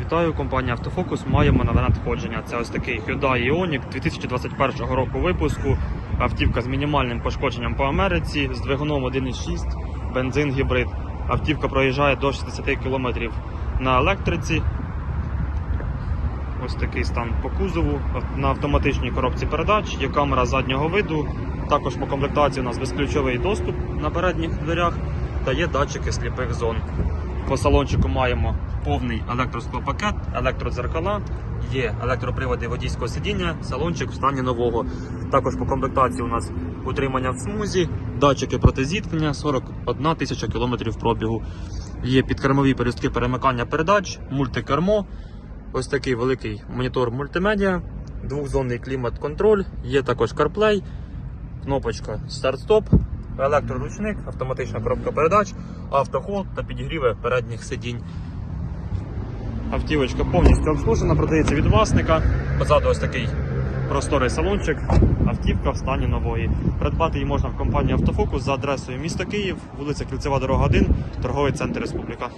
Вітаю, компанія Автофокус. Маємо нове надходження. Це ось такий Hyundai Ioniq 2021 року випуску. Автівка з мінімальним пошкодженням по Америці, з двигуном 1.6, бензин гібрид. Автівка проїжджає до 60 км на електриці. Ось такий стан по кузову. На автоматичній коробці передач, є камера заднього виду. Також по комплектації у нас безключовий доступ на передніх дверях та є датчики сліпих зон. По салончику маємо повний електросклопакет, електродзеркала, є електроприводи водійського сидіння, салончик в стані нового. Також по комплектації у нас утримання в смузі, датчики протизіткнення, 41 тисяча кілометрів пробігу. Є підкермові перестки перемикання передач, мультикермо, ось такий великий монітор мультимедіа, двохзонний клімат-контроль, є також CarPlay, кнопочка старт-стоп, електроручник, автоматична коробка передач, автохол та підігріви передніх сидінь. Автівочка повністю обслужена, продається від власника. Позаду ось такий просторий салончик. Автівка в стані нової. Придбати її можна в компанії Автофокус за адресою міста Київ, вулиця Кільцева, дорога 1, торговий центр Республіка.